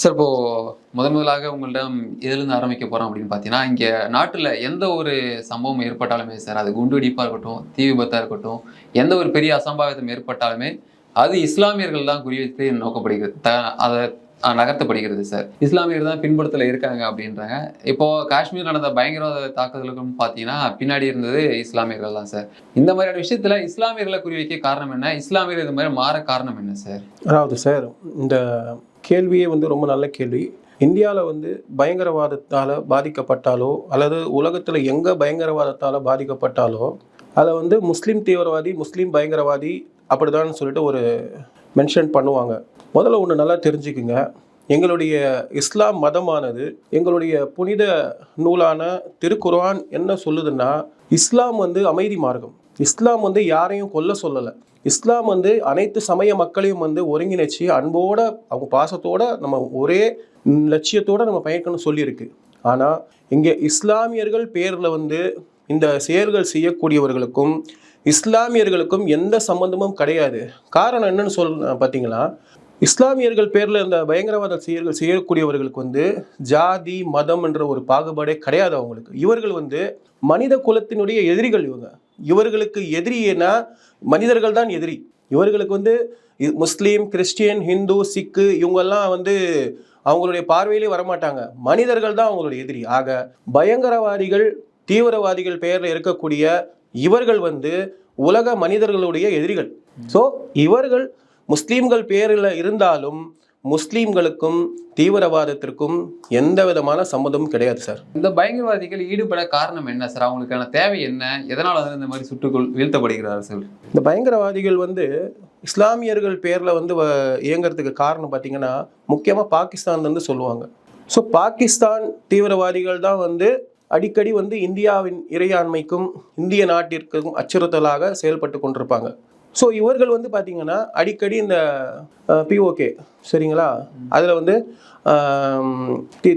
Sir இப்போ முதன் முதலாக உங்களிடம் எதிலிருந்து ஆரம்பிக்க போகிறோம் அப்படின்னு பார்த்தீங்கன்னா இங்கே நாட்டில் எந்த ஒரு சம்பவம் ஏற்பட்டாலுமே சார் அது குண்டு வெடிப்பாக இருக்கட்டும் தீ விபத்தாக இருக்கட்டும் எந்த ஒரு பெரிய அசம்பாவிதம் ஏற்பட்டாலுமே அது இஸ்லாமியர்கள் தான் குறிவைத்து நோக்கப்படுகிறது த அதை நகர்த்தப்படுகிறது சார். இஸ்லாமியர் தான் பின்புலத்தில் இருக்காங்க அப்படின்றாங்க. இப்போது காஷ்மீர் நடந்த பயங்கரவாத தாக்குதலுக்கும் பார்த்தீங்கன்னா பின்னாடி இருந்தது இஸ்லாமியர்கள் தான் சார். இந்த மாதிரியான விஷயத்தில் இஸ்லாமியர்களை குறிவைக்க காரணம் என்ன? இஸ்லாமியர் இது மாதிரி மாற காரணம் என்ன சார்? அதாவது சார் இந்த கேள்வியே வந்து ரொம்ப நல்ல கேள்வி. இந்தியாவில் வந்து பயங்கரவாதத்தால் பாதிக்கப்பட்டாலோ அல்லது உலகத்தில் எங்கே பயங்கரவாதத்தால் பாதிக்கப்பட்டாலோ அதை வந்து முஸ்லீம் தீவிரவாதி முஸ்லீம் பயங்கரவாதி அப்படிதான் சொல்லிட்டு ஒரு மென்ஷன் பண்ணுவாங்க. முதல்ல ஒன்று நல்லா தெரிஞ்சுக்குங்க. எங்களுடைய இஸ்லாம் மதமானது எங்களுடைய புனித நூலான திருக்குர்ஆன் என்ன சொல்லுதுன்னா இஸ்லாம் வந்து அமைதி மார்க்கம். இஸ்லாம் வந்து யாரையும் கொல்ல சொல்லலை. இஸ்லாம் வந்து அனைத்து சமய மக்களையும் வந்து ஒருங்கிணைச்சு அன்போட அவங்க பாசத்தோட நம்ம ஒரே லட்சியத்தோட நம்ம பயக்கணும்னு சொல்லியிருக்கு. ஆனால் இங்கே இஸ்லாமியர்கள் பேரில் வந்து இந்த செயல்கள் செய்யக்கூடியவர்களுக்கும் இஸ்லாமியர்களுக்கும் எந்த சம்பந்தமும் கிடையாது. காரணம் என்னன்னு சொல் பார்த்தீங்களா இஸ்லாமியர்கள் பேரில் இந்த பயங்கரவாத செயல்கள் செய்யக்கூடியவர்களுக்கு வந்து ஜாதி மதம் என்ற ஒரு பாகுபாடே கிடையாது அவங்களுக்கு. இவர்கள் வந்து மனித குலத்தினுடைய எதிரிகள் இவங்க. இவர்களுக்கு எதிரினா மனிதர்கள் தான் எதிரி. இவர்களுக்கு வந்து இ- முஸ்லீம் கிறிஸ்டியன் ஹிந்து சிக்கு இவங்கெல்லாம் வந்து அவங்களுடைய பார்வையிலே வரமாட்டாங்க. மனிதர்கள் தான் அவங்களுடைய எதிரி. ஆக பயங்கரவாதிகள் தீவிரவாதிகள் பெயரில் இருக்கக்கூடிய இவர்கள் வந்து உலக மனிதர்களுடைய எதிரிகள். ஸோ இவர்கள் முஸ்லீம்கள் பேரில் இருந்தாலும் முஸ்லீம்களுக்கும் தீவிரவாதத்திற்கும் எந்த விதமான சம்மந்தமும் கிடையாது சார். இந்த பயங்கரவாதிகள் ஈடுபட காரணம் என்ன சார்? அவங்களுக்கான தேவை என்ன? எதனால வந்து இந்த மாதிரி சுட்டுக்குள் வீழ்த்தப்படுகிறார்கள் சார்? இந்த பயங்கரவாதிகள் வந்து இஸ்லாமியர்கள் பேரில் வந்து வ- இயங்குறதுக்கு காரணம் பார்த்தீங்கன்னா முக்கியமாக பாகிஸ்தான்லேருந்து சொல்லுவாங்க. ஸோ பாகிஸ்தான் தீவிரவாதிகள் தான் வந்து அடிக்கடி வந்து இந்தியாவின் இறையாண்மைக்கும் இந்திய நாட்டிற்கும் அச்சுறுத்தலாக செயல்பட்டு கொண்டிருப்பாங்க. ஸோ இவர்கள் வந்து பார்த்தீங்கன்னா அடிக்கடி இந்த பிஓகே சரிங்களா? அதில் வந்து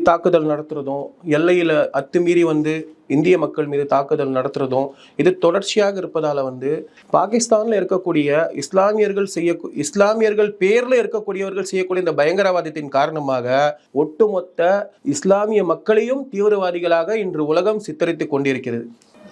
தாக்குதல் நடத்துறதும் எல்லையில் அத்துமீறி வந்து இந்திய மக்கள் மீது தாக்குதல் நடத்துகிறதும் இது தொடர்ச்சியாக இருப்பதால் வந்து பாகிஸ்தானில் இருக்கக்கூடிய இஸ்லாமியர்கள் செய்ய இஸ்லாமியர்கள் பேரில் இருக்கக்கூடியவர்கள் செய்யக்கூடிய இந்த பயங்கரவாதத்தின் காரணமாக ஒட்டுமொத்த இஸ்லாமிய மக்களையும் தீவிரவாதிகளாக இன்று உலகம் சித்தரித்து கொண்டிருக்கிறது.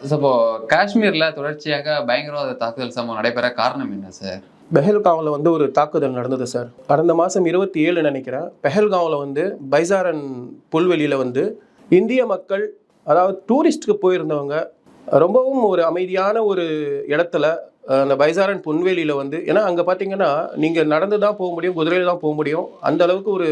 இப்போ காஷ்மீர்ல தொடர்ச்சியாக பயங்கரவாத தாக்குதல் சம்பவம் நடைபெற காரணம் என்ன சார் பெஹல்காவில் வந்து ஒரு தாக்குதல் நடந்தது சார் கடந்த மாதம் இருபத்தி ஏழு நினைக்கிறேன் பெஹல்காவில் வந்து பைசாரன் புல்வெளியில் வந்து இந்திய மக்கள் அதாவது டூரிஸ்ட்டுக்கு போயிருந்தவங்க ரொம்பவும் ஒரு அமைதியான ஒரு இடத்துல அந்த பைசாரன் புன்வெளியில் வந்து ஏன்னா அங்கே பார்த்தீங்கன்னா நீங்கள் நடந்து தான் போக முடியும் குதிரையில் தான் போக முடியும். அந்த அளவுக்கு ஒரு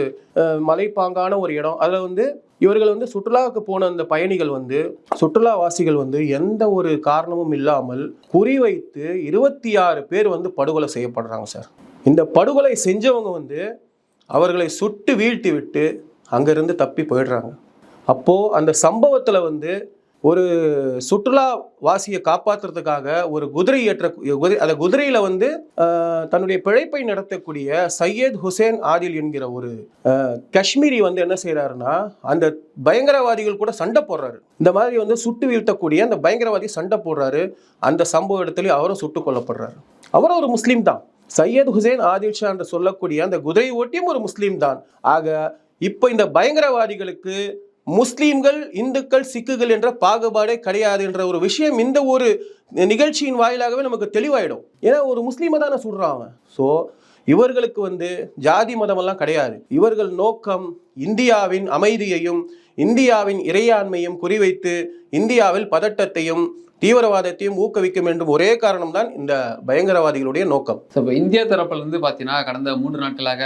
மலைப்பாங்கான ஒரு இடம். அதில் வந்து இவர்கள் வந்து சுற்றுலாவுக்கு போன அந்த பயணிகள் வந்து சுற்றுலாவாசிகள் வந்து எந்த ஒரு காரணமும் இல்லாமல் குறிவைத்து இருபத்தி ஆறு பேர் வந்து படுகொலை செய்யப்படுறாங்க சார். இந்த படுகொலை செஞ்சவங்க வந்து அவர்களை சுட்டு வீழ்த்தி விட்டு அங்கேருந்து தப்பி போயிடுறாங்க. அப்போது அந்த சம்பவத்தில் வந்து ஒரு சுற்றுலா வாசியை காப்பாற்றுறதுக்காக ஒரு குதிரை ஏற்ற குதிரை அந்த குதிரையில் வந்து தன்னுடைய பிழைப்பை நடத்தக்கூடிய சையத் ஹுசேன் ஆதில் என்கிற ஒரு காஷ்மீரி வந்து என்ன செய்கிறாருன்னா அந்த பயங்கரவாதிகள் கூட சண்டை போடுறாரு. இந்த மாதிரி வந்து சுட்டு வீழ்த்தக்கூடிய அந்த பயங்கரவாதி சண்டை போடுறாரு. அந்த சம்பவ இடத்துல அவரும் சுட்டுக் கொல்லப்படுறாரு. அவரும் ஒரு முஸ்லீம் தான். சையத் ஹுசேன் ஆதில் ஷா என்று சொல்லக்கூடிய அந்த குதிரை ஓட்டியும் ஒரு முஸ்லீம் தான். ஆக இப்போ இந்த பயங்கரவாதிகளுக்கு முஸ்லீம்கள் இந்துக்கள் சிக்குகள் என்ற பாகுபாடே கிடையாது என்ற ஒரு விஷயம் இந்த ஒரு நிகழ்ச்சியின் வாயிலாகவே நமக்கு தெளிவாயிடும். ஏன்னா ஒரு முஸ்லீமை தானே சுடுறான் அவன். ஸோ இவர்களுக்கு வந்து ஜாதி மதமெல்லாம் கிடையாது. இவர்கள் நோக்கம் இந்தியாவின் அமைதியையும் இந்தியாவின் இறையாண்மையும் குறிவைத்து இந்தியாவில் பதட்டத்தையும் தீவிரவாதத்தையும் ஊக்குவிக்கும் என்றும் ஒரே காரணம்தான் இந்த பயங்கரவாதிகளுடைய நோக்கம். இப்போ இந்தியா தரப்புல இருந்து பார்த்தீங்கன்னா கடந்த மூன்று நாட்களாக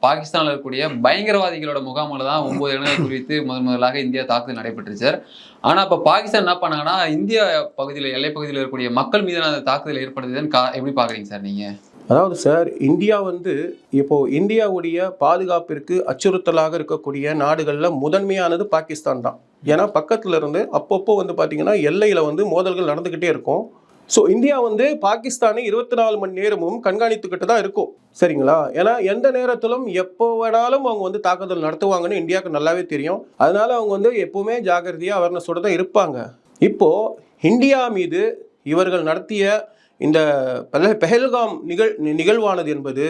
பாகிஸ்தானில் இருக்கக்கூடிய பயங்கரவாதிகளோட முகாமில் தான் ஒன்பது இடங்கள் குறித்து முதன் முதலாக இந்தியா தாக்குதல் நடைபெற்றுச்சு சார். ஆனால் இப்போ பாகிஸ்தான் என்ன பண்ணாங்கன்னா இந்திய பகுதியில் எல்லைப் பகுதியில் இருக்கக்கூடிய மக்கள் மீதான அந்த தாக்குதல் ஏற்படுத்துதுன்னு கா எப்படி பார்க்குறீங்க சார் நீங்கள் அதாவது சார் இந்தியா வந்து இப்போ இந்தியாவுடைய பாதுகாப்பிற்கு அச்சுறுத்தலாக இருக்கக்கூடிய நாடுகள்ல முதன்மையானது பாகிஸ்தான் தான். ஏன்னா பக்கத்துல இருந்து அப்பப்போ வந்து பாத்தீங்கன்னா எல்லையில வந்து மோதல்கள் நடந்துகிட்டே இருக்கும். ஸோ இந்தியா வந்து பாகிஸ்தானை இருபத்தி நாலு மணி நேரமும் கண்காணித்துக்கிட்டு தான் இருக்கும். சரிங்களா? ஏன்னா எந்த நேரத்திலும் எப்போ வேணாலும் அவங்க வந்து தாக்குதல் நடத்துவாங்கன்னு இந்தியாவுக்கு நல்லாவே தெரியும். அதனால அவங்க வந்து எப்போவுமே ஜாகிரதையாக அவர்னஸோட தான் இருப்பாங்க. இப்போ இந்தியா மீது இவர்கள் நடத்திய இந்த பெஹல்காம் நிகழ் நிகழ்வானது என்பது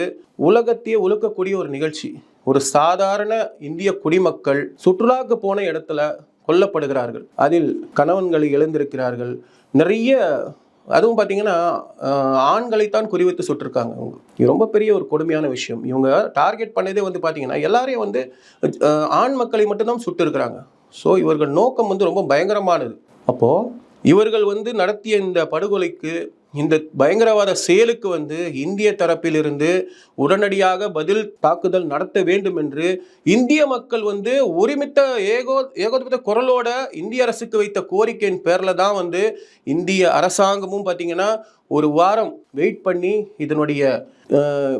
உலகத்தையே உழுக்கக்கூடிய ஒரு நிகழ்ச்சி. ஒரு சாதாரண இந்திய குடிமக்கள் சுற்றுலாவுக்கு போன இடத்துல கொல்லப்படுகிறார்கள். அதில் கணவன்களை இழந்திருக்கிறார்கள். நிறைய அதுவும் பார்த்தீங்கன்னா ஆண்களைத்தான் குறிவைத்து சுட்டிருக்காங்க அவங்க. இது ரொம்ப பெரிய ஒரு கொடுமையான விஷயம். இவங்க டார்கெட் பண்ணதே வந்து பார்த்தீங்கன்னா எல்லாரையும் வந்து ஆண் மக்களை மட்டும்தான் சுட்டிருக்கிறாங்க. ஸோ இவர்கள் நோக்கம் வந்து ரொம்ப பயங்கரமானது. அப்போது இவர்கள் வந்து நடத்திய இந்த படுகொலைக்கு இந்த பயங்கரவாத செயலுக்கு வந்து இந்திய தரப்பிலிருந்து உடனடியாக பதில் தாக்குதல் நடத்த வேண்டும் என்று இந்திய மக்கள் வந்து ஒருமித்த ஏகோ ஏகோதிபத்த குரலோட இந்திய அரசுக்கு வைத்த கோரிக்கையின் பேரில் தான் வந்து இந்திய அரசாங்கமும் பார்த்தீங்கன்னா ஒரு வாரம் வெயிட் பண்ணி இதனுடைய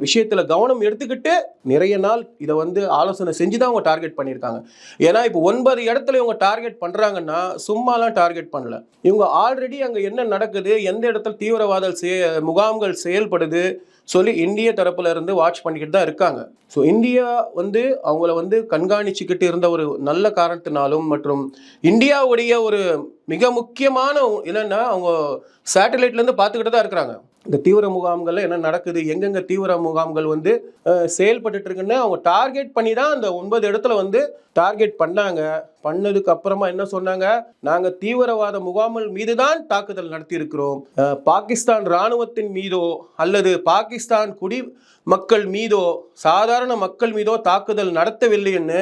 விஷயத்தில் கவனம் எடுத்துக்கிட்டு நிறைய நாள் இதை வந்து ஆலோசனை செஞ்சு தான் அவங்க டார்கெட் பண்ணியிருக்காங்க. ஏன்னா இப்போ ஒன்பது இடத்துல இவங்க டார்கெட் பண்ணுறாங்கன்னா சும்மாலாம் டார்கெட் பண்ணல. இவங்க ஆல்ரெடி அங்கே என்ன நடக்குது எந்த இடத்துல தீவிரவாத செய முகாம்கள் செயல்படுது சொல்லி இந்திய தரப்புல இருந்து வாட்ச் பண்ணிக்கிட்டு தான் இருக்காங்க. ஸோ இந்தியா வந்து அவங்கள வந்து கண்காணிச்சுக்கிட்டு இருந்த ஒரு நல்ல காரணத்தினாலும் மற்றும் இந்தியாவுடைய ஒரு மிக முக்கியமான என்னன்னா அவங்க சேட்டலைட்லேருந்து பார்த்துக்கிட்டு தான் இருக்கிறாங்க. இந்த தீவிர முகாம்கள்ல என்ன நடக்குது எங்கெங்க தீவிர முகாம்கள் வந்து செயல்பட்டு இருக்குன்னு அவங்க டார்கெட் பண்ணி தான் அந்த ஒன்பது இடத்துல வந்து டார்கெட் பண்ணாங்க. பண்ணதுக்கு அப்புறமா என்ன சொன்னாங்க நாங்க தீவிரவாத முகாம்கள் மீது தான் தாக்குதல் நடத்தி இருக்கிறோம் பாகிஸ்தான் ராணுவத்தின் மீதோ அல்லது பாகிஸ்தான் குடி மக்கள் மீதோ சாதாரண மக்கள் மீதோ தாக்குதல் நடத்தவில்லைன்னு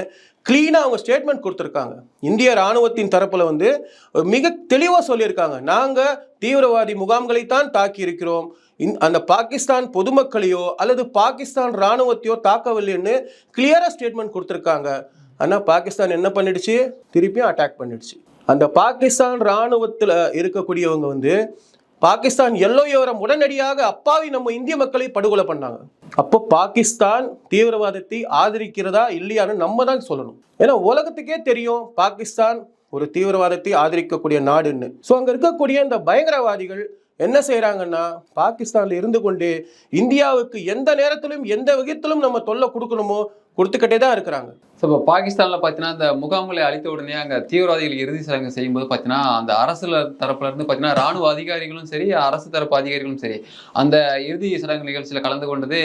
கிளீனாக அவங்க ஸ்டேட்மெண்ட் கொடுத்துருக்காங்க. இந்திய ராணுவத்தின் தரப்பில் வந்து மிக தெளிவாக சொல்லியிருக்காங்க. நாங்கள் தீவிரவாதி முகாம்களைத்தான் தாக்கி இருக்கிறோம் இந்- அந்த பாகிஸ்தான் பொதுமக்களையோ அல்லது பாகிஸ்தான் ராணுவத்தையோ தாக்கவில்லைன்னு கிளியராக ஸ்டேட்மெண்ட் கொடுத்துருக்காங்க. ஆனால் பாகிஸ்தான் என்ன பண்ணிடுச்சு? திருப்பியும் அட்டாக் பண்ணிடுச்சு. அந்த பாகிஸ்தான் ராணுவத்தில் இருக்கக்கூடியவங்க வந்து பாகிஸ்தான் எல்லையோரம் உடனடியாக அப்பாவி நம்ம இந்திய மக்களை படுகொலை பண்ணாங்க. அப்போ பாகிஸ்தான் தீவிரவாதத்தை ஆதரிக்கிறதா இல்லையான்னு நம்ம தான் சொல்லணும். ஏன்னா உலகத்துக்கே தெரியும் பாகிஸ்தான் ஒரு தீவிரவாதத்தை ஆதரிக்கக்கூடிய நாடுன்னு. ஸோ அங்கே இருக்கக்கூடிய இந்த பயங்கரவாதிகள் என்ன செய்கிறாங்கன்னா பாகிஸ்தானில் இருந்து கொண்டு இந்தியாவுக்கு எந்த நேரத்திலும் எந்த விதத்திலும் நம்ம தொல்லை கொடுக்கணுமோ கொடுத்துக்கிட்டே தான் இருக்கிறாங்க. ஸோ இப்போ பாகிஸ்தானில் பார்த்தீங்கன்னா அந்த முகாம்களை அழித்த உடனே அங்கே தீவிரவாதிகள் இறுதி சடங்கு செய்யும்போது பார்த்தீங்கன்னா அந்த அரசு தரப்புலேருந்து பார்த்தீங்கன்னா ராணுவ அதிகாரிகளும் சரி அரசு தரப்பு அதிகாரிகளும் சரி அந்த இறுதி சடங்கு நிகழ்ச்சியில் கலந்து கொண்டது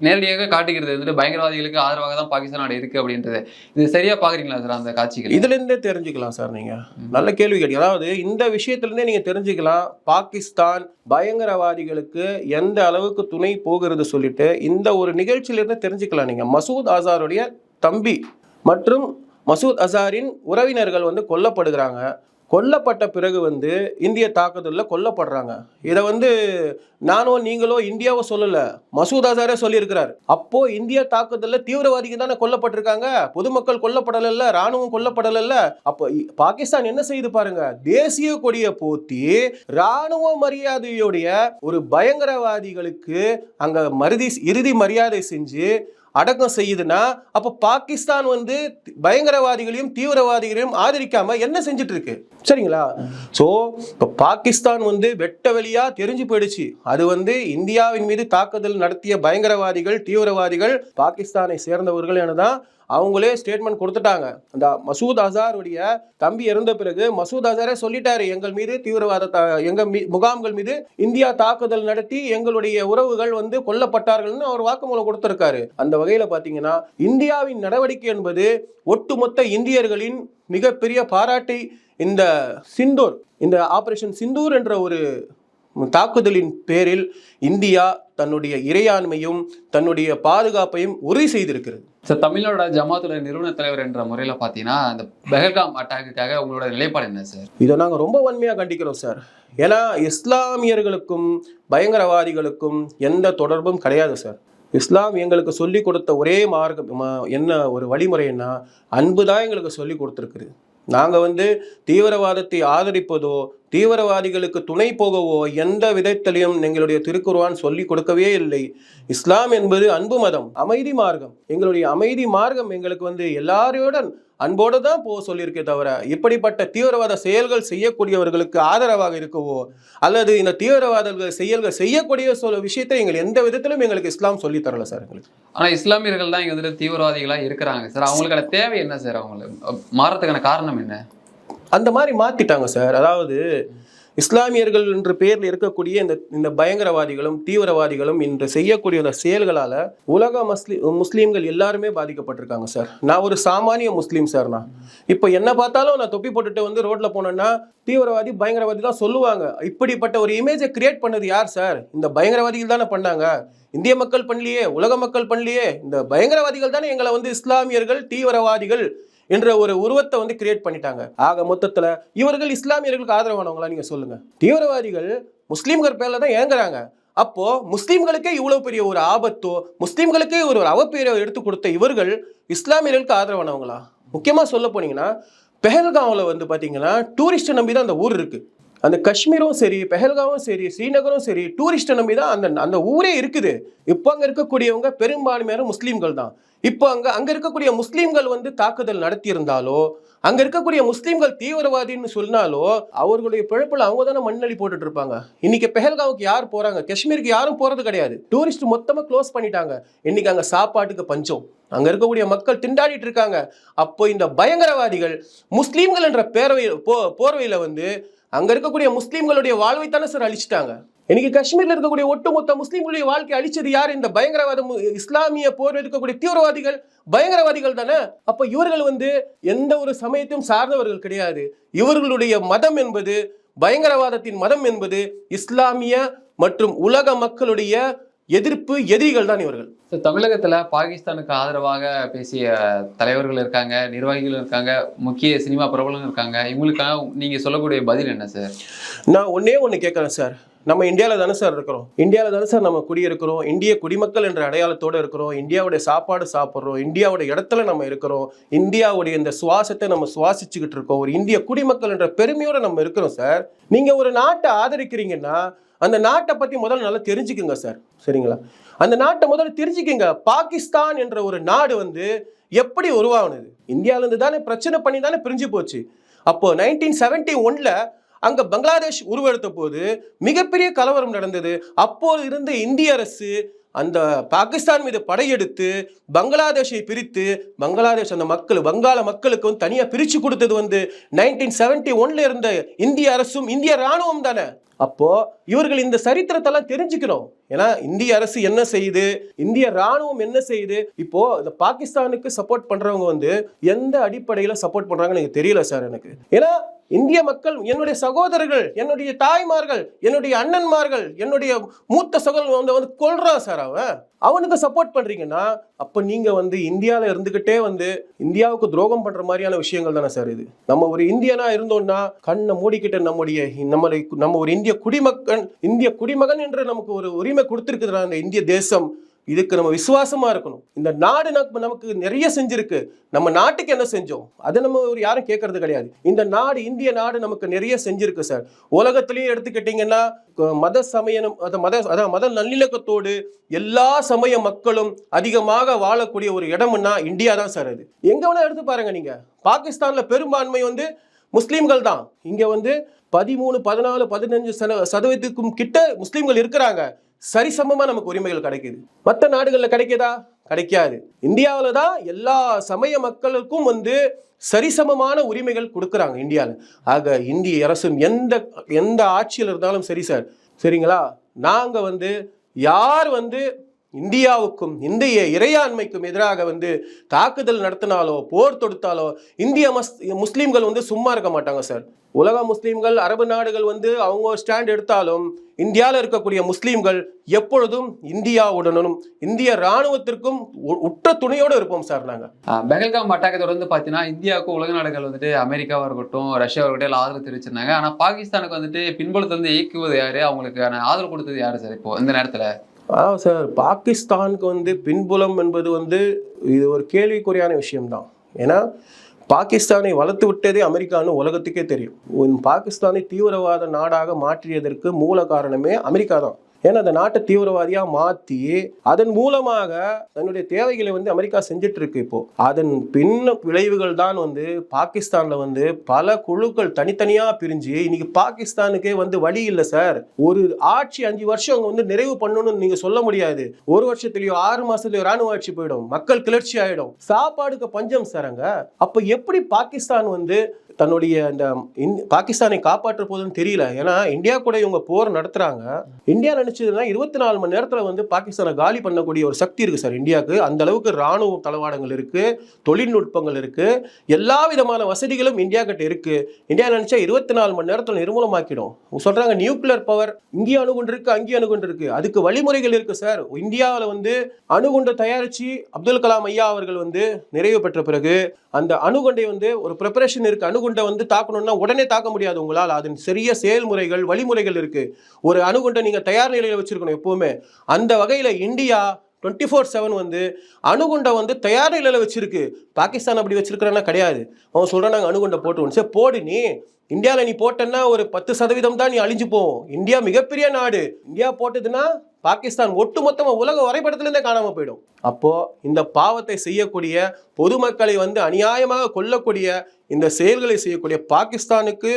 நேரடியாக காட்டுகிறது. வந்துட்டு பயங்கரவாதிகளுக்கு ஆதரவாக தான் பாகிஸ்தான் நாடு இருக்கு அப்படின்றது. இது சரியா பாக்குறீங்களா சார் அந்த காட்சிகள்? இதுல இருந்தே தெரிஞ்சுக்கலாம் சார் நீங்க. நல்ல கேள்வி கேட்டீங்க. அதாவது இந்த விஷயத்துல இருந்தே நீங்க தெரிஞ்சுக்கலாம். பாகிஸ்தான் பயங்கரவாதிகளுக்கு எந்த அளவுக்கு துணை போகிறது சொல்லிட்டு இந்த ஒரு நிகழ்ச்சியில இருந்து தெரிஞ்சுக்கலாம் நீங்க. மசூத் அசாருடைய தம்பி மற்றும் மசூத் அசாரின் உறவினர்கள் வந்து கொல்லப்படுகிறாங்க. கொல்லப்பட்ட பிறகு வந்து இந்திய தாக்குதலில் கொல்லப்படுறாங்க. இதை வந்து நானோ நீங்களோ இந்தியாவோ சொல்லலை. மசூத் அசாரே சொல்லியிருக்கிறார். அப்போ இந்திய தாக்குதலில் தீவிரவாதிகள் தானே கொல்லப்பட்டிருக்காங்க. பொதுமக்கள் கொல்லப்படலைல்ல ராணுவம் கொல்லப்படலைல்ல. அப்போ இ- பாகிஸ்தான் என்ன செய்யுது பாருங்க. தேசிய கொடியை போத்தி ராணுவ மரியாதையுடைய ஒரு பயங்கரவாதிகளுக்கு அங்கே மருதி இறுதி மரியாதை செஞ்சு அடக்கம் செய்யுதுன்னா அப்போ பாகிஸ்தான் வந்து பயங்கரவாதிகளையும் தீவிரவாதிகளையும் ஆதரிக்காம என்ன செஞ்சுட்டு இருக்கு சரிங்களா? ஸோ இப்போ பாகிஸ்தான் வந்து வெட்ட வெளியாக தெரிஞ்சு போயிடுச்சு. அது வந்து இந்தியாவின் மீது தாக்குதல் நடத்திய பயங்கரவாதிகள் தீவிரவாதிகள் பாகிஸ்தானை சேர்ந்தவர்கள் எனதான் அவங்களே ஸ்டேட்மெண்ட் கொடுத்துட்டாங்க. அந்த மசூத் அசாருடைய தம்பி இறந்த பிறகு மசூத் அசாரே சொல்லிட்டாரு எங்கள் மீது தீவிரவாத தா- எங்க முகாம்கள் மீது இந்தியா தாக்குதல் நடத்தி எங்களுடைய உறவுகள் வந்து கொல்லப்பட்டார்கள்னு அவர் வாக்குமூலம் கொடுத்திருக்காரு. அந்த வகையில பாத்தீங்கன்னா இந்தியாவின் நடவடிக்கை என்பது ஒட்டுமொத்த இந்தியர்களின் மிகப்பெரிய பாராட்டை இந்த சிந்தூர் இந்த ஆபரேஷன் சிந்தூர் என்ற ஒரு தாக்குதலின் பேரில் இந்தியா தன்னுடைய இறையாண்மையும் தன்னுடைய பாதுகாப்பையும் உறுதி செய்திருக்கிறது. சார் தமிழ்நாடு ஜமாத்துடைய நிறுவன தலைவர் என்ற முறையில பார்த்தீங்கன்னா இந்த பெஹல்காம் அட்டாக்குக்காக உங்களோட நிலைப்பாடு என்ன சார் இதை நாங்கள் ரொம்ப வன்மையாக கண்டிக்கிறோம் சார் ஏன்னா இஸ்லாமியர்களுக்கும் பயங்கரவாதிகளுக்கும் எந்த தொடர்பும் கிடையாது சார் இஸ்லாம் எங்களுக்கு சொல்லி கொடுத்த ஒரே மார்க்கம் என்ன ஒரு வழிமுறைன்னா அன்பு தான் எங்களுக்கு சொல்லி கொடுத்துருக்குது. நாங்கள் வந்து தீவிரவாதத்தை ஆதரிப்பதோ தீவிரவாதிகளுக்கு துணை போகவோ எந்த விதத்திலையும் எங்களுடைய திருக்குர்வான் சொல்லி கொடுக்கவே இல்லை. இஸ்லாம் என்பது அன்பு மதம் அமைதி மார்க்கம். எங்களுடைய அமைதி மார்க்கம் எங்களுக்கு வந்து எல்லாரையுடன் அன்போடு தான் போக சொல்லியிருக்கே தவிர இப்படிப்பட்ட தீவிரவாத செயல்கள் செய்யக்கூடியவர்களுக்கு ஆதரவாக இருக்கவோ அல்லது இந்த தீவிரவாதிகள் செயல்கள் செய்யக்கூடிய சொல் விஷயத்தை எங்கள் எந்த விதத்திலும் எங்களுக்கு இஸ்லாம் சொல்லி தரல சார் எங்களுக்கு. ஆனால் இஸ்லாமியர்கள் தான் இங்கே வந்துட்டு தீவிரவாதிகளாக இருக்கிறாங்க. சார் அவங்களுக்கான தேவை என்ன சார்? அவங்களுக்கு மாறத்துக்கான காரணம் என்ன? அந்த மாதிரி மாத்திட்டாங்க சார். அதாவது இஸ்லாமியர்கள் என்ற பெயரில் இருக்கக்கூடிய இந்த இந்த பயங்கரவாதிகளும் தீவிரவாதிகளும் இன்று செய்யக்கூடிய செயல்களால் செயல்களால உலக முஸ்லி முஸ்லீம்கள் எல்லாருமே பாதிக்கப்பட்டிருக்காங்க சார். நான் ஒரு சாமானிய முஸ்லீம் சார் நான் இப்போ என்ன பார்த்தாலும் நான் தொப்பி போட்டுட்டு வந்து ரோட்ல போனேன்னா தீவிரவாதி பயங்கரவாதி தான் சொல்லுவாங்க. இப்படிப்பட்ட ஒரு இமேஜை கிரியேட் பண்ணது யார் சார்? இந்த பயங்கரவாதிகள் தானே பண்ணாங்க. இந்திய மக்கள் பண்ணலையே உலக மக்கள் பண்ணலையே. இந்த பயங்கரவாதிகள் தானே எங்களை வந்து இஸ்லாமியர்கள் தீவிரவாதிகள் என்ற ஒரு உருவத்தை வந்து கிரியேட் பண்ணிட்டாங்க. ஆக மொத்தத்தில் இவர்கள் இஸ்லாமியர்களுக்கு ஆதரவானவங்களா நீங்கள் சொல்லுங்கள் தீவிரவாதிகள் முஸ்லீம்கள் பேரில் தான் ஏங்குறாங்க. அப்போ முஸ்லீம்களுக்கே இவ்வளவு பெரிய ஒரு ஆபத்தோ முஸ்லீம்களுக்கே ஒரு ஒரு அவப்பெயரை எடுத்து கொடுத்த இவர்கள் இஸ்லாமியர்களுக்கு ஆதரவானவங்களா? முக்கியமாக சொல்ல போனீங்கன்னா பெஹல்காவில் வந்து பார்த்தீங்கன்னா டூரிஸ்ட்டை நம்பி தான் அந்த ஊர் இருக்குது அந்த காஷ்மீரும் சரி பெஹல்காவும் சரி ஸ்ரீநகரும் சரி டூரிஸ்ட்டை நம்பி தான் அந்த அந்த ஊரே இருக்குது. இப்போ அங்கே இருக்கக்கூடியவங்க பெரும்பான்மையான முஸ்லீம்கள் தான். இப்போ அங்கே அங்கே இருக்கக்கூடிய முஸ்லீம்கள் வந்து தாக்குதல் நடத்தியிருந்தாலோ அங்கே இருக்கக்கூடிய முஸ்லீம்கள் தீவிரவாதின்னு சொன்னாலோ அவர்களுடைய பிழப்பில் அவங்க தானே மண்ணளி போட்டுட்டு இருப்பாங்க இன்னைக்கு பெஹல்காவுக்கு யார் போகிறாங்க காஷ்மீருக்கு யாரும் போகிறது கிடையாது. டூரிஸ்ட் மொத்தமாக க்ளோஸ் பண்ணிட்டாங்க. இன்னைக்கு அங்கே சாப்பாட்டுக்கு பஞ்சம். அங்கே இருக்கக்கூடிய மக்கள் திண்டாடிட்டு இருக்காங்க. அப்போ இந்த பயங்கரவாதிகள் முஸ்லீம்கள் என்ற பேரவை போ போர்வையில் வந்து அங்க இருக்கக்கூடிய முஸ்லீம்களுடைய வாழ்வை தானே சார் அழிச்சிட்டாங்க? இன்னைக்கு காஷ்மீர்ல இருக்கக்கூடிய ஒட்டுமொத்த முஸ்லீம்களுடைய வாழ்க்கை அழிச்சது யார்? இந்த பயங்கரவாதம் இஸ்லாமிய போர் இருக்கக்கூடிய தீவிரவாதிகள் பயங்கரவாதிகள் தானே? அப்ப இவர்கள் வந்து எந்த ஒரு சமயத்தையும் சார்ந்தவர்கள் கிடையாது. இவர்களுடைய மதம் என்பது பயங்கரவாதத்தின் மதம் என்பது இஸ்லாமிய மற்றும் உலக மக்களுடைய எதிர்ப்பு எதிரிகள் தான் இவர்கள். தமிழகத்துல பாகிஸ்தானுக்கு ஆதரவாக பேசிய தலைவர்கள் இருக்காங்க நிர்வாகிகள் இருக்காங்க முக்கிய சினிமா பிரபலங்கள் இருக்காங்க. இவங்களுக்காக நீங்க சொல்லக்கூடிய பதில் என்ன சார் நான் ஒண்ணே ஒன்று கேட்குறேன் சார் நம்ம இந்தியாவில் தானே சார் இருக்கிறோம். இந்தியாவில் தானே சார் நம்ம குடியிருக்கிறோம். இந்திய குடிமக்கள் என்ற அடையாளத்தோடு இருக்கிறோம். இந்தியாவுடைய சாப்பாடு சாப்பிட்றோம். இந்தியாவுடைய இடத்துல நம்ம இருக்கிறோம். இந்தியாவுடைய இந்த சுவாசத்தை நம்ம சுவாசிச்சுக்கிட்டு இருக்கோம். ஒரு இந்திய குடிமக்கள் என்ற பெருமையோடு நம்ம இருக்கிறோம் சார். நீங்கள் ஒரு நாட்டை ஆதரிக்கிறீங்கன்னா அந்த நாட்டை பற்றி முதல்ல நல்லா தெரிஞ்சுக்குங்க சார். சரிங்களா? அந்த நாட்டை முதல்ல தெரிஞ்சுக்குங்க. பாகிஸ்தான் என்ற ஒரு நாடு வந்து எப்படி உருவாகுனது இந்தியாவிலேருந்து தானே பிரச்சனை பண்ணி தானே பிரிஞ்சு போச்சு. அப்போ நைன்டீன் செவன்டி ஒன்ல அங்க பங்களாதேஷ் உருவெடுத்த போது மிகப்பெரிய கலவரம் நடந்தது. அப்போது இருந்த இந்திய அரசு அந்த பாகிஸ்தான் மீது படையெடுத்து பங்களாதேஷை பிரித்து பங்களாதேஷ் அந்த மக்கள் வங்காள மக்களுக்கு வந்து தனியாக பிரித்து கொடுத்தது வந்து நைன்டீன் செவன்டி ஒன்ல இருந்த இந்திய அரசும் இந்திய ராணுவம் தானே? அப்போ இவர்கள் இந்த சரித்திரத்தெல்லாம் தெரிஞ்சுக்கணும். ஏன்னா இந்திய அரசு என்ன செய்யுது இந்திய ராணுவம் என்ன செய்யுது இப்போ இந்த பாகிஸ்தானுக்கு சப்போர்ட் பண்றவங்க வந்து எந்த அடிப்படையில சப்போர்ட் பண்றாங்கன்னு எனக்கு தெரியல சார் எனக்கு. ஏன்னா இந்திய மக்கள் என்னுடைய சகோதரர்கள் என்னுடைய தாய்மார்கள் என்னுடைய அண்ணன்மார்கள் என்னுடைய மூத்த சகோதரன் வந்து வந்து கொல்றான் சார் அவன் அவனுக்கு சப்போர்ட் பண்றீங்கன்னா அப்ப நீங்க வந்து இந்தியாவில் இருந்துகிட்டே வந்து இந்தியாவுக்கு துரோகம் பண்ற மாதிரியான விஷயங்கள் தானே சார் இது. நம்ம ஒரு இந்தியனா இருந்தோம்னா கண்ணை மூடிக்கிட்ட நம்முடைய நம்மளை நம்ம ஒரு இந்திய குடிமகன் இந்திய குடிமகன் என்று நமக்கு ஒரு உரிமை கொடுத்திருக்குதுடா இந்த இந்திய தேசம். இதுக்கு நம்ம விசுவாசமாக இருக்கணும். இந்த நாடு நமக்கு நமக்கு நிறைய செஞ்சிருக்கு. நம்ம நாட்டுக்கு என்ன செஞ்சோம்? அதை நம்ம ஒரு யாரும் கேட்கறது கிடையாது. இந்த நாடு இந்திய நாடு நமக்கு நிறைய செஞ்சிருக்கு சார். உலகத்திலையும் எடுத்துக்கிட்டிங்கன்னா மத சமயம் மத அதான் மத நல்லிணக்கத்தோடு எல்லா சமய மக்களும் அதிகமாக வாழக்கூடிய ஒரு இடம்னா இந்தியா தான் சார் அது. எங்கே வேணால் எடுத்து பாருங்கள் நீங்கள் பாகிஸ்தானில் பெரும்பான்மை வந்து முஸ்லீம்கள் தான். இங்கே வந்து பதிமூணு பதினாலு பதினஞ்சு சத சதவீதத்துக்கும் கிட்ட முஸ்லீம்கள் இருக்கிறாங்க. சரிசமமா நமக்கு உரிமைகள் கிடைக்குது. மற்ற நாடுகள்ல கிடைக்குதா? கிடைக்காது. இந்தியாவில் தான் எல்லா சமய மக்களுக்கும் வந்து சரிசமமான உரிமைகள் கொடுக்குறாங்க இந்தியாவில் ஆக இந்திய அரசும் எந்த எந்த ஆட்சியில் இருந்தாலும் சரி சார். சரிங்களா? நாங்கள் வந்து யார் வந்து இந்தியாவுக்கும் இந்திய இறையாண்மைக்கும் எதிராக வந்து தாக்குதல் நடத்தினாலோ போர் தொடுத்தாலோ இந்திய மஸ் முஸ்லீம்கள் வந்து சும்மா இருக்க மாட்டாங்க சார். உலக முஸ்லீம்கள் அரபு நாடுகள் வந்து அவங்க ஸ்டாண்ட் எடுத்தாலும் இந்தியாவில் இருக்கக்கூடிய முஸ்லீம்கள் எப்பொழுதும் இந்தியாவுடனும் இந்திய இராணுவத்திற்கும் உ- உற்ற துணையோடு இருப்போம் சார் நாங்கள் ஆஹ் பெஹல்காம் அட்டாக்கை தொடர்ந்து பார்த்தீங்கன்னா இந்தியாவுக்கும் உலக நாடுகள் வந்துட்டு அமெரிக்காவா இருக்கட்டும் ரஷ்யாவா இருக்கட்டும் எல்லாம் ஆதரவு தெரிவிச்சிருந்தாங்க. ஆனா பாகிஸ்தானுக்கு வந்துட்டு பின்புலத்தை வந்து இயக்குவது யாரு? அவங்களுக்கான ஆதரவு கொடுத்தது யாரு சார் இப்போ இந்த நேரத்துல? அதாவது சார் பாகிஸ்தானுக்கு வந்து பின்புலம் என்பது வந்து இது ஒரு கேள்விக்குறியான விஷயம்தான். ஏன்னா பாகிஸ்தானை வளர்த்து விட்டதே அமெரிக்கான்னு உலகத்துக்கே தெரியும். பாகிஸ்தானை தீவிரவாத நாடாக மாற்றியதற்கு மூல காரணமே அமெரிக்கா தான். ஏன்னா அந்த நாட்டை தீவிரவாதியாக மாற்றி அதன் மூலமாக தன்னுடைய தேவைகளை வந்து அமெரிக்கா செஞ்சுட்டு இருக்கு இப்போ. அதன் பின் விளைவுகள் தான் வந்து பாகிஸ்தானில் வந்து பல குழுக்கள் தனித்தனியாக பிரிஞ்சு இன்னைக்கு பாகிஸ்தானுக்கே வந்து வழி இல்லை சார். ஒரு ஆட்சி அஞ்சு வருஷம் அவங்க வந்து நிறைவு பண்ணணும்னு நீங்கள் சொல்ல முடியாது. ஒரு வருஷத்துலயோ ஆறு மாசத்துலயோ ராணுவ ஆட்சி போயிடும். மக்கள் கிளர்ச்சி ஆயிடும். சாப்பாடுக்கு பஞ்சம் சார் அங்க. அப்போ எப்படி பாகிஸ்தான் வந்து தன்னுடைய இந்த இந்- பாகிஸ்தானை காப்பாற்ற போதுன்னு தெரியல. ஏன்னா இந்தியா கூட இவங்க போர் நடத்துறாங்க. இந்தியா நினைச்சதுன்னா இருபத்தி நாலு மணி நேரத்தில் வந்து பாகிஸ்தானை காலி பண்ணக்கூடிய ஒரு சக்தி இருக்கு சார் இந்தியாவுக்கு. அந்த அளவுக்கு ராணுவ தளவாடங்கள் இருக்கு தொழில்நுட்பங்கள் இருக்கு எல்லா விதமான வசதிகளும் இந்தியா கிட்ட இருக்கு. இந்தியா நினைச்சா இருபத்தி நாலு மணி நேரத்தில் நிர்மூலமாக்கிடும். சொல்றாங்க நியூக்ளியர் பவர் இங்கேயும் அணுகுண்டு இருக்கு அங்கே அணுகுண்டு இருக்கு. அதுக்கு வழிமுறைகள் இருக்கு சார். இந்தியாவில் வந்து அணுகுண்டை தயாரிச்சு அப்துல் கலாம் ஐயா அவர்கள் வந்து நிறைவு பெற்ற பிறகு அந்த அணுகுண்டை வந்து ஒரு ப்ரிப்பரேஷன் இருக்குது அணுகுண்டை வந்து தாக்கணும்னா உடனே தாக்க முடியாது உங்களால். அதன் சிறிய செயல்முறைகள் வழிமுறைகள் இருக்குது ஒரு அணுகுண்டை நீங்கள் தயார் நிலையில் வச்சுருக்கணும் எப்போவுமே. அந்த வகையில் இந்தியா டுவெண்ட்டி ஃபோர் செவன் வந்து அணுகுண்டை வந்து தயார் நிலையில் வச்சிருக்கு. பாகிஸ்தான் அப்படி வச்சிருக்கிறன்னா கிடையாது. அவன் சொல்றான் நாங்கள் அணுகுண்டை போட்டுவோம் சரி போடு நீ. இந்தியாவில் நீ போட்டேன்னா ஒரு பத்து சதவீதம் தான் நீ அழிஞ்சு போவோம். இந்தியா மிகப்பெரிய நாடு. இந்தியா போட்டதுன்னா பாகிஸ்தான் ஒட்டுமொத்தமாக உலக வரைபடத்திலிருந்தே காணாமல் போயிடும். அப்போது இந்த பாவத்தை செய்யக்கூடிய பொதுமக்களை வந்து அநியாயமாக கொல்லக்கூடிய இந்த செயல்களை செய்யக்கூடிய பாகிஸ்தானுக்கு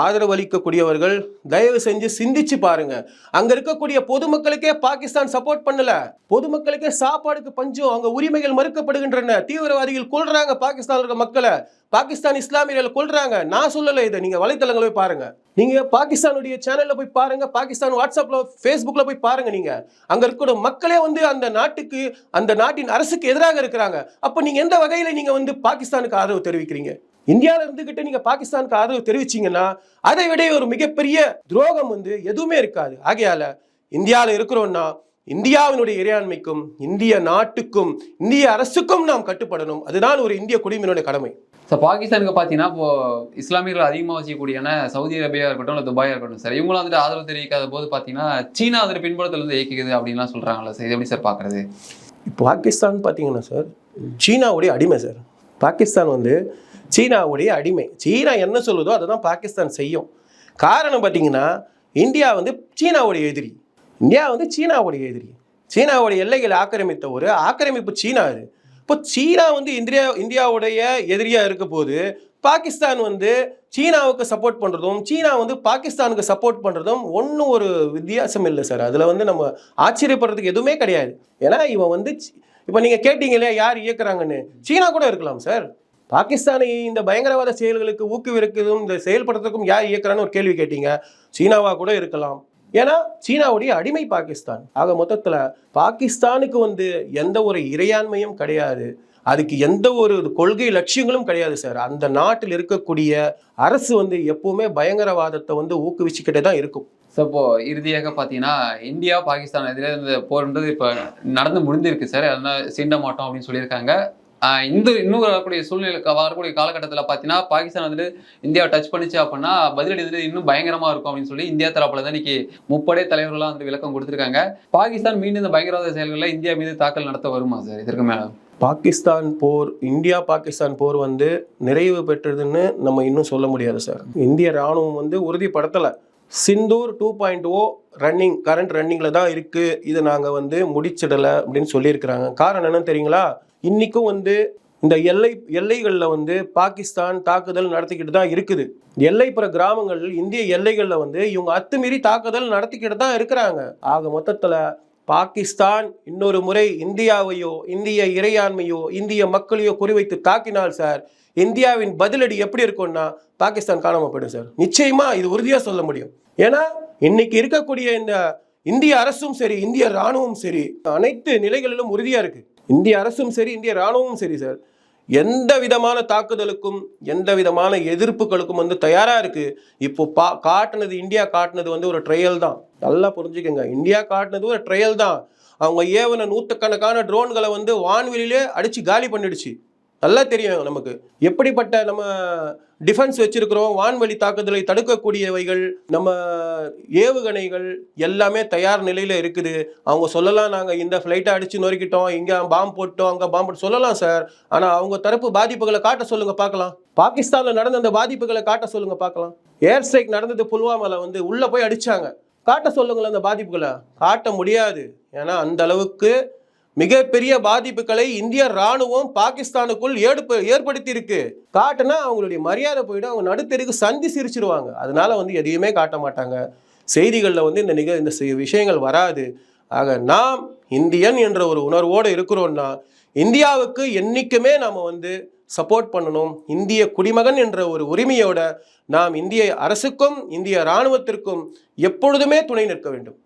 ஆதரவு அளிக்கக்கூடியவர்கள் தயவு செஞ்சு சிந்திச்சு பாருங்க. அங்க இருக்கக்கூடிய பொதுமக்களுக்கே பாகிஸ்தான் சப்போர்ட் பண்ணல. பொதுமக்களுக்கே சாப்பாடுக்கு பஞ்சம் அங்கே உரிமைகள் மறுக்கப்படுகின்றன. தீவிரவாதிகள் கொள்றாங்க பாகிஸ்தான் இருக்க மக்களை. பாகிஸ்தான் இஸ்லாமியர்கள் கொள்றாங்க நான் சொல்லலை இதை. நீங்க வலைத்தளங்களை போய் பாருங்க. நீங்க பாகிஸ்தானுடைய சேனல்ல போய் பாருங்க. பாகிஸ்தான் வாட்ஸ்அப்ல ஃபேஸ்புக்கில் போய் பாருங்க நீங்க. அங்க இருக்கிற மக்களே வந்து அந்த நாட்டுக்கு அந்த நாட்டின் அரசுக்கு எதிராக இருக்கிறாங்க. அப்ப நீங்க எந்த வகையில நீங்க வந்து பாகிஸ்தானுக்கு ஆதரவு தெரிவிக்கிறீங்க? இந்தியாவில் இருந்துகிட்டு நீங்க பாகிஸ்தானுக்கு ஆதரவு தெரிவிச்சீங்கன்னா அதை விட ஒரு மிகப்பெரிய துரோகம் வந்து எதுவுமே இருக்காது. ஆகையால இந்தியாவில் இருக்கிறோம்னா இந்தியாவினுடைய இறையாண்மைக்கும் இந்திய நாட்டுக்கும் இந்திய அரசுக்கும் நாம் கட்டுப்படணும். அதுதான் ஒரு இந்திய குடிமையினுடைய கடமை. ஸோ பாகிஸ்தானுக்கு பார்த்தீங்கன்னா இப்போ இஸ்லாமியர்கள் அதிகமாக வசிக்கக்கூடியான சவுதி அரேபியா இருக்கட்டும் இல்லை துபாயாக இருக்கட்டும் சார் இவங்களும் வந்துட்டு ஆதரவு தெரிவிக்காத போது பார்த்தீங்கன்னா சீனா அதில் பின்புறத்தில் இருந்து இயக்கிக்குது அப்படின்லாம் சொல்கிறாங்களா சார் இது எப்படி சார் பார்க்குறது பாகிஸ்தான் பார்த்தீங்கன்னா சார் சீனாவுடைய அடிமை சார் பாகிஸ்தான் வந்து சீனாவுடைய அடிமை. சீனா என்ன சொல்லுதோ அதை தான் பாகிஸ்தான் செய்யும். காரணம் பார்த்தீங்கன்னா இந்தியா வந்து சீனாவுடைய எதிரி. இந்தியா வந்து சீனாவுடைய எதிரி. சீனாவுடைய எல்லைகளை ஆக்கிரமித்த ஒரு ஆக்கிரமிப்பு சீனா இது இப்போ சீனா வந்து இந்தியா இந்தியாவுடைய எதிரியாக இருக்க போது பாகிஸ்தான் வந்து சீனாவுக்கு சப்போர்ட் பண்ணுறதும் சீனா வந்து பாகிஸ்தானுக்கு சப்போர்ட் பண்ணுறதும் ஒன்றும் ஒரு வித்தியாசம் இல்லை சார். அதில் வந்து நம்ம ஆச்சரியப்படுறதுக்கு எதுவுமே கிடையாது. ஏன்னா இவன் வந்து இப்போ நீங்கள் கேட்டீங்க இல்லையா யார் இயக்குறாங்கன்னு? சீனா கூட இருக்கலாம் சார். பாகிஸ்தானை இந்த பயங்கரவாத செயல்களுக்கு ஊக்குவிக்கிறதும் இந்த செயல்படுறதுக்கும் யார் இயக்குறான்னு ஒரு கேள்வி கேட்டீங்க. சீனாவாக கூட இருக்கலாம். ஏன்னா சீனாவுடைய அடிமை பாகிஸ்தான். ஆக மொத்தத்தில் பாகிஸ்தானுக்கு வந்து எந்த ஒரு இறையாண்மையும் கிடையாது. அதுக்கு எந்த ஒரு கொள்கை லட்சியங்களும் கிடையாது சார். அந்த நாட்டில் இருக்கக்கூடிய அரசு வந்து எப்பவுமே பயங்கரவாதத்தை வந்து ஊக்குவிச்சுக்கிட்டே தான் இருக்கும். ஸோ இப்போ இறுதியாக பார்த்தீங்கன்னா இந்தியா பாகிஸ்தான் எதிரே இந்த போர்ன்றது இப்போ நடந்து முடிஞ்சிருக்கு சார். அதனால் சீண்ட மாட்டோம் அப்படின்னு சொல்லியிருக்காங்க. இந்த இன்னும் வரக்கூடிய சூழ்நிலை வரக்கூடிய காலகட்டத்தில் பார்த்தீங்கன்னா பாகிஸ்தான் வந்துட்டு இந்தியாவை டச் பண்ணிச்சு அப்படின்னா பதிலடி வந்து இன்னும் பயங்கரமாக இருக்கும் அப்படின்னு சொல்லி இந்தியா தரப்பில் தான் இன்னைக்கு முப்படை தலைவர்களாக வந்து விளக்கம் கொடுத்துருக்காங்க. பாகிஸ்தான் மீண்டும் இந்த பயங்கரவாத செயல்களில் இந்தியா மீது தாக்கல் நடத்த வருமா சார்? இதற்கு மேலே. பாகிஸ்தான் போர் இந்தியா பாகிஸ்தான் போர் வந்து நிறைவு பெற்றதுன்னு நம்ம இன்னும் சொல்ல முடியாது சார். இந்திய ராணுவம் வந்து உறுதிப்படுத்தலை. Sindoor two point O running current ரன்னிங்கில் தான் இருக்குது இதை நாங்கள் வந்து முடிச்சிடலை அப்படின்னு சொல்லியிருக்கிறாங்க. காரணம் என்னன்னு தெரியுங்களா? இன்றைக்கும் வந்து இந்த எல்லை எல்லைகளில் வந்து பாகிஸ்தான் தாக்குதல் நடத்திக்கிட்டு தான் இருக்குது. எல்லைப்புற கிராமங்கள் இந்திய எல்லைகளில் வந்து இவங்க அத்துமீறி தாக்குதல் நடத்திக்கிட்டு தான் இருக்கிறாங்க. ஆக மொத்தத்தில் பாகிஸ்தான் இன்னொரு முறை இந்தியாவையோ இந்திய இறையாண்மையோ இந்திய மக்களையோ குறிவைத்து தாக்கினால் சார் இந்தியாவின் பதிலடி எப்படி இருக்கும்னா பாகிஸ்தான் காணாமல் போயிடும் சார். நிச்சயமாக இது உறுதியாக சொல்ல முடியும். ஏன்னா இன்னைக்கு இருக்கக்கூடிய இந்த இந்திய அரசும் சரி இந்திய ராணுவம் சரி அனைத்து நிலைகளிலும் உறுதியாக இருக்குது இந்திய அரசும் சரி இந்திய ராணுவமும் சரி சார். எந்த விதமான தாக்குதலுக்கும் எந்த விதமான எதிர்ப்புகளுக்கும் வந்து தயாராக இருக்குது இப்போ பா காட்டினது இந்தியா காட்டினது வந்து ஒரு ட்ரையல் தான். நல்லா புரிஞ்சுக்கங்க. இந்தியா காட்டுனது ஒரு ட்ரையல் தான். அவங்க ஏவன நூற்றுக்கணக்கான ட்ரோன்களை வந்து வான்வெளியிலே அடித்து காலி பண்ணிடுச்சு. நல்லா தெரியும் நமக்கு. எப்படிப்பட்ட நம்ம டிஃபென்ஸ் வச்சிருக்கிறோம் வான்வழி தாக்குதலை தடுக்கக்கூடியவைகள் நம்ம ஏவுகணைகள் எல்லாமே தயார் நிலையில் இருக்குது. அவங்க சொல்லலாம் நாங்கள் இந்த ஃப்ளைட்டை அடிச்சு நொறுக்கிட்டோம் இங்கே பாம்பு போட்டோம் அங்கே பாம்பு போட்டு சொல்லலாம் சார் ஆனால் அவங்க தரப்பு பாதிப்புகளை காட்ட சொல்லுங்க பார்க்கலாம். பாகிஸ்தானில் நடந்த அந்த பாதிப்புகளை காட்ட சொல்லுங்க பார்க்கலாம். ஏர் ஸ்ட்ரைக் நடந்தது புல்வாமால வந்து உள்ளே போய் அடிச்சாங்க. காட்ட சொல்லுங்களேன் அந்த பாதிப்புகளை. காட்ட முடியாது. ஏன்னா அந்த அளவுக்கு மிகப்பெரிய பாதிப்புகளை இந்திய ராணுவம் பாகிஸ்தானுக்குள் ஏடுப்பு ஏற்படுத்தி இருக்கு காட்டுனா அவங்களுடைய மரியாதை போயிடும். அவங்க நடுத்தெருக்கு சந்தி சிரிச்சிருவாங்க. அதனால வந்து எதையுமே காட்ட மாட்டாங்க. செய்திகளில் வந்து இந்த நிக இந்த விஷயங்கள் வராது. ஆக நாம் இந்தியன் என்ற ஒரு உணர்வோடு இருக்கிறோம்னா இந்தியாவுக்கு என்றைக்குமே நாம் வந்து சப்போர்ட் பண்ணணும். இந்திய குடிமகன் என்ற ஒரு உரிமையோட நாம் இந்திய அரசுக்கும் இந்திய இராணுவத்திற்கும் எப்பொழுதுமே துணை நிற்க வேண்டும்.